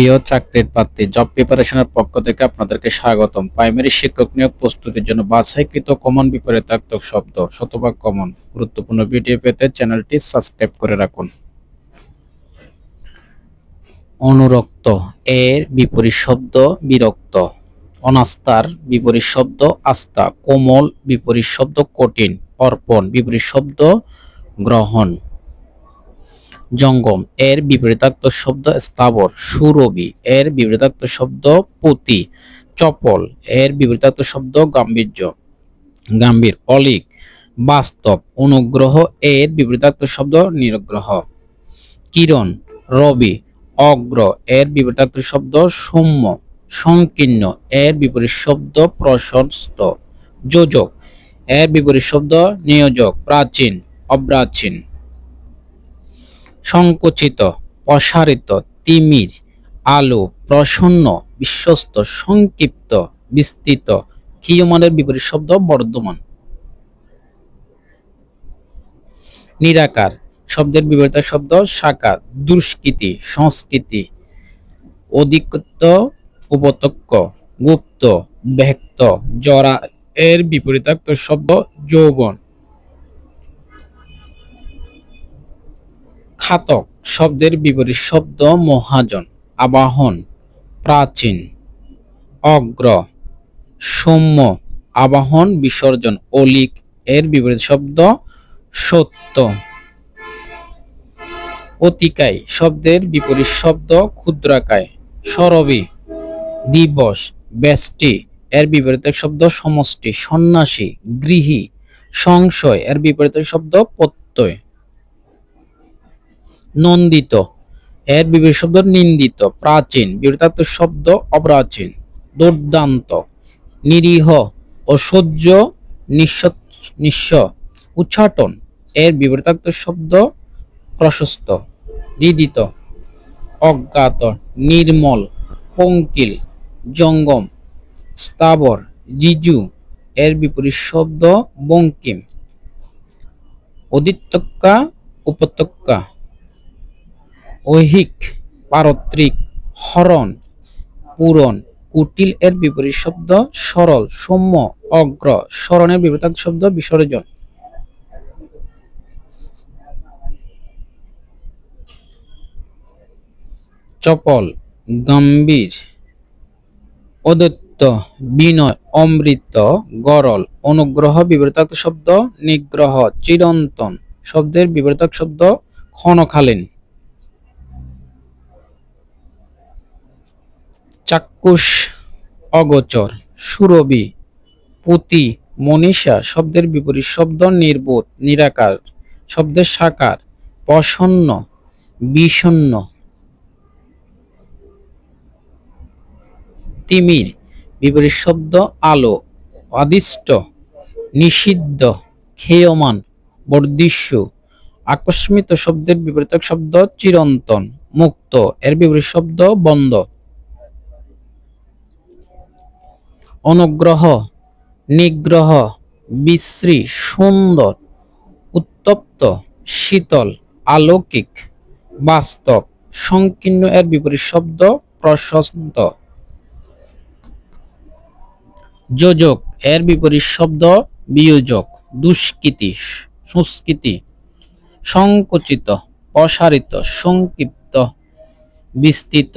প্রিয় চাকরির প্রার্থী জব প্রিপারেশনের পক্ষ থেকে আপনাদেরকে স্বাগতম। প্রাইমারি শিক্ষক নিয়োগ প্রস্তুতির জন্য বাছাইকৃত কমন বিপরীতাত্মক শব্দ, শতভাগ কমন গুরুত্বপূর্ণ ভিডিও পেতে চ্যানেলটি সাবস্ক্রাইব করে রাখুন। অনুরক্ত এর বিপরীত শব্দ বিরক্ত। অনাস্থার বিপরীত শব্দ আস্থা। কোমল বিপরীত শব্দ কঠিন। অর্পণ বিপরীত শব্দ গ্রহণ। জঙ্গম। এর বিপরীতার্থ শব্দ স্থাবর সুরবি এর বিপরীতার্থ শব্দ পুতি, চপল। এর বিপরীতার্থ শব্দ গাম্ভীর্য। গাম্ভীর, অলিক, বাস্তব, অনুগ্রহ। এর বিপরীতার্থ শব্দ নিরগ্রহ। কিরণ, রবি, অগ্র। এর বিপরীতার্থ শব্দ সৌম্য, সংকীর্ণ। এর বিপরীত শব্দ প্রশস্ত, যোজক। এর বিপরীত শব্দ নিয়োজক, প্রাচীন, অপ্রাচীন। সংকুচিত, প্রসারিত, তিমির, আলো, প্রসন্ন, বিশ্বস্ত, সংক্ষিপ্ত, বিস্তৃত, ক্ষীয়মানের বিপরীত শব্দ বর্ধমান। নিরাকার, শব্দের বিপরীত শব্দ শাখা দুষ্কৃতি, সংস্কৃতি, অধিকত্ব উপত্যক্য গুপ্ত, ব্যক্ত, জরা, এর বিপরীতার্থ শব্দ যৌবন। খাতক শব্দের বিপরীত শব্দ মহাজন, আবাহন, প্রাচীন, অগ্র, সৌম্য, আবাহন, বিসর্জন, অলিক, এর বিপরীত শব্দ সত্য। অতিকায় শব্দের বিপরীত শব্দ ক্ষুদ্রাকায়, সরবি, দিবস, ব্যষ্টি, এর বিপরীত শব্দ সমষ্টি, সন্ন্যাসী, গৃহী, সংশয়, এর বিপরীত শব্দ প্রত্যয়। নন্দিত। এর বিপরীত শব্দ নিন্দিত, প্রাচীন বিপরীতার্থ শব্দ অপ্রাচীন, দুর্দান্ত, নিরীহ অসহ্য নিঃস্ব উচ্চাটন এর বিপরীতার্থ শব্দ প্রশস্ত হৃদিত অজ্ঞাত, নির্মল, পঙ্কিল, জঙ্গম, স্থাবর, জিজু। এর বিপরীত শব্দ বঙ্কিম। অদিত্যক্কা উপত্যক্কা। ঐহিক পারত্রিক হরণ পূরণ কুটিল এর বিপরীত শব্দ সরল, সৌম্য, অগ্র। স্মরণের বিপরীত শব্দ বিসর্জন। চপল, গম্ভীর, অদত্ত, বিনয়, অমৃত, গরল। অনুগ্রহ বিপরীতার্থ শব্দ নিগ্রহ, চিরন্তন। শব্দের বিপরীতার্থ শব্দ ক্ষণকালীন। চাক্ষুষ, অগোচর সুরবি পুতি, মনীষা শব্দের বিপরীত শব্দ নির্বোধ, নিরাকার, শব্দের সাকার, প্রসন্ন, বিষণ্ন। তিমির, বিপরীত শব্দ আলো অদিষ্ট নিষিদ্ধ খেয়মান বর্ধিষ্য আকস্মিত শব্দের বিপরীত শব্দ চিরন্তন, মুক্ত, এর বিপরীত শব্দ বন্ধ। অনুগ্রহ, নিগ্রহ, বিশ্রী, সুন্দর, উত্তপ্ত, শীতল, আলৌকিক, বাস্তব, সংকীর্ণ এর বিপরীত শব্দ প্রশস্ত। যোজক এর বিপরীত শব্দ বিয়োজক, দুষ্কৃতি, সংস্কৃতি, সংকুচিত, প্রসারিত, সংক্ষিপ্ত, বিস্তৃত